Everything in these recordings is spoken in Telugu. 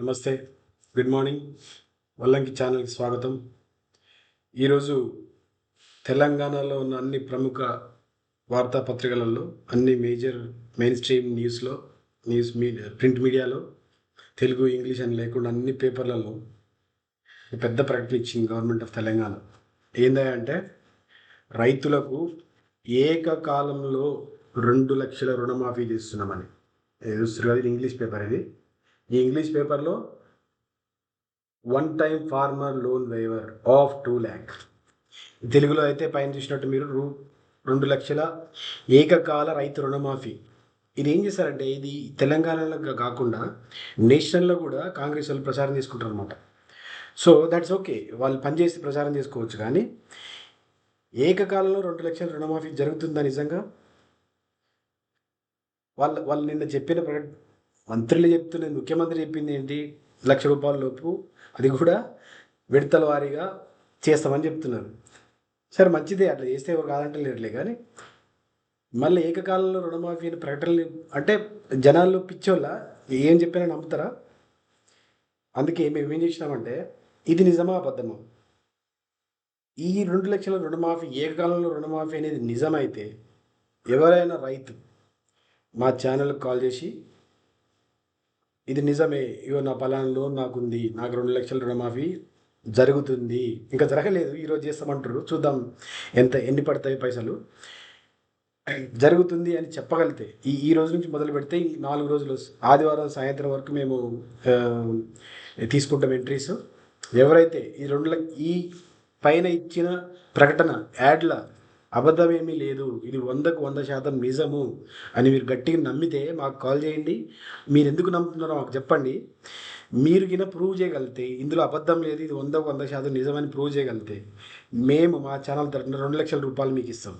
నమస్తే. గుడ్ మార్నింగ్ వల్లంకి ఛానల్కి స్వాగతం. ఈరోజు తెలంగాణలో ఉన్న అన్ని ప్రముఖ వార్తాపత్రికలలో అన్ని మేజర్ మెయిన్ స్ట్రీమ్ న్యూస్లో న్యూస్ మీడియా ప్రింట్ మీడియాలో తెలుగు ఇంగ్లీష్ అని లేకుండా అన్ని పేపర్లలో పెద్ద ప్రకటన ఇచ్చింది గవర్నమెంట్ ఆఫ్ తెలంగాణ. ఏందంటే రైతులకు ఏకకాలంలో రెండు లక్షల రుణమాఫీ చేస్తున్నామని. ఇది ఇంగ్లీష్ పేపర్ ఇది. ఈ ఇంగ్లీష్ పేపర్లో one time farmer loan waiver of two lakh. తెలుగులో అయితే పైన చూసినట్టు మీరు రూ రెండు లక్షల ఏకకాల రైతు రుణమాఫీ. ఇది ఏం చేశారంటే ఇది తెలంగాణలో కాకుండా నేషనల్లో కూడా కాంగ్రెస్ వాళ్ళు ప్రచారం చేసుకుంటారు అనమాట సో దట్స్ ఓకే వాళ్ళు పనిచేసి ప్రచారం చేసుకోవచ్చు కానీ ఏకకాలంలో రెండు లక్షల రుణమాఫీ జరుగుతుందా నిజంగా? వాళ్ళ వాళ్ళు నిన్న చెప్పిన ప్రకట మంత్రులు చెప్తున్నది ముఖ్యమంత్రి చెప్పింది ఏంటి? లక్ష రూపాయల లోపు అది కూడా విడతల వారీగా చేస్తామని చెప్తున్నారు. సరే మంచిదే అట్లా చేస్తే ఎవరు కాదంటలేరులే కానీ. మళ్ళీ ఏకకాలంలో రుణమాఫీ అని ప్రకటనలు అంటే జనాల్లో పిచ్చోళ్ళ ఏం చెప్పినా నమ్ముతారా? అందుకే మేము ఏం చేసినామంటే ఇది నిజమా అబద్ధమా? ఈ రెండు లక్షల రుణమాఫీ ఏకకాలంలో రుణమాఫీ అనేది నిజమైతే ఎవరైనా రైతు మా ఛానల్కి కాల్ చేసి ఇది నిజమే. ఇగో నా పలానా లోన్ నాకుంది. నాకు రెండు లక్షల రుణమాఫీ జరుగుతుంది. ఇంకా జరగలేదు. ఈరోజు చేస్తామంటారు చూద్దాం ఎంత ఎన్ని పడతాయి పైసలు. జరుగుతుంది అని చెప్పగలిగితే ఈ ఈ రోజు నుంచి మొదలు పెడితే నాలుగు రోజులు ఆదివారం సాయంత్రం వరకు మేము తీసుకుంటాం ఎంట్రీస్. ఎవరైతే ఈ రెండు ఈ పైన ఇచ్చిన ప్రకటన యాడ్ల అబద్ధం ఏమీ లేదు. ఇది వందకు వంద శాతం నిజము అని మీరు గట్టిగా నమ్మితే మాకు కాల్ చేయండి. మీరు ఎందుకు నమ్ముతున్నారో మాకు చెప్పండి. మీరు గిన ప్రూవ్ చేయగలిగితే ఇందులో అబద్ధం లేదు ఇది వందకు వంద శాతం నిజమని ప్రూవ్ చేయగలిగితే మేము మా ఛానల్ తరఫున రెండు లక్షల రూపాయలు మీకు ఇస్తాం.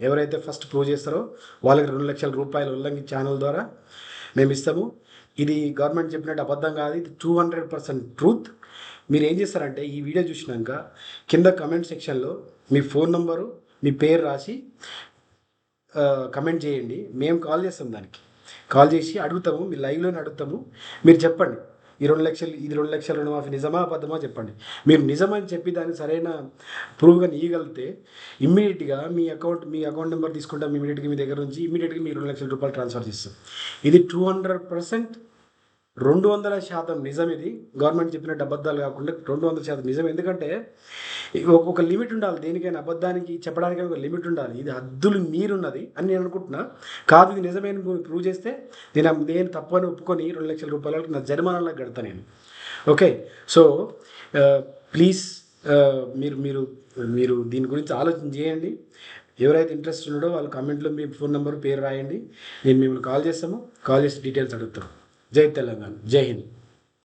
ఎవరైతే ఫస్ట్ ప్రూవ్ చేస్తారో వాళ్ళకి రెండు లక్షల రూపాయలు ఉల్లంఘి ఛానల్ ద్వారా మేము ఇస్తాము. ఇది గవర్నమెంట్ చెప్పినట్టు అబద్ధం కాదు ఇది టూ హండ్రెడ్ పర్సెంట్ ట్రూత్ మీరు ఏం చేస్తారంటే ఈ వీడియో చూసినాక కింద కమెంట్ సెక్షన్లో మీ ఫోన్ నంబరు మీ పేరు రాసి కమెంట్ చేయండి. మేము కాల్ చేస్తాం దానికి. కాల్ చేసి అడుగుతాము మీ లైవ్లోనే అడుగుతాము. మీరు చెప్పండి. ఈ రెండు లక్షలు ఇది రెండు లక్షల రుణమాఫీ నిజమా అబద్ధమా చెప్పండి. మీరు నిజమని చెప్పి దాన్ని సరైన ప్రూవ్గా ఇవ్వగలిగితే ఇమ్మీడియట్గా మీ అకౌంట్ మీ అకౌంట్ నెంబర్ తీసుకుంటాం ఇమీడియట్గా మీ దగ్గర నుంచి ఇమీడియట్గా మీ రెండు లక్షల రూపాయలు ట్రాన్స్ఫర్ చేస్తాం. ఇది టూ హండ్రెడ్ పర్సెంట్ రెండు వందల శాతం నిజం ఇది. గవర్నమెంట్ చెప్పినట్టు అబద్ధాలు కాకుండా రెండు వందల శాతం నిజం. ఎందుకంటే ఒక- లిమిట్ ఉండాలి. దేనికైనా అబద్ధానికి చెప్పడానికైనా ఒక లిమిట్ ఉండాలి. ఇది హద్దులు మీరున్నది అని నేను అనుకుంటున్నా. కాదు ఇది నిజమైన ప్రూవ్ చేస్తే నేను నేను తప్పని ఒప్పుకొని రెండు లక్షల రూపాయలకు నా జరిమానాలకు గడతా నేను. ఓకే? సో ప్లీజ్ మీరు మీరు మీరు దీని గురించి ఆలోచన చేయండి. ఎవరైతే ఇంట్రెస్ట్ ఉన్నాడో వాళ్ళు కామెంట్లో మీ ఫోన్ నెంబర్ పేరు రాయండి. నేను మిమ్మల్ని కాల్ చేస్తాము. కాల్ చేసి డీటెయిల్స్ అడుగుతాం जय तेलंगाना जय हिंद।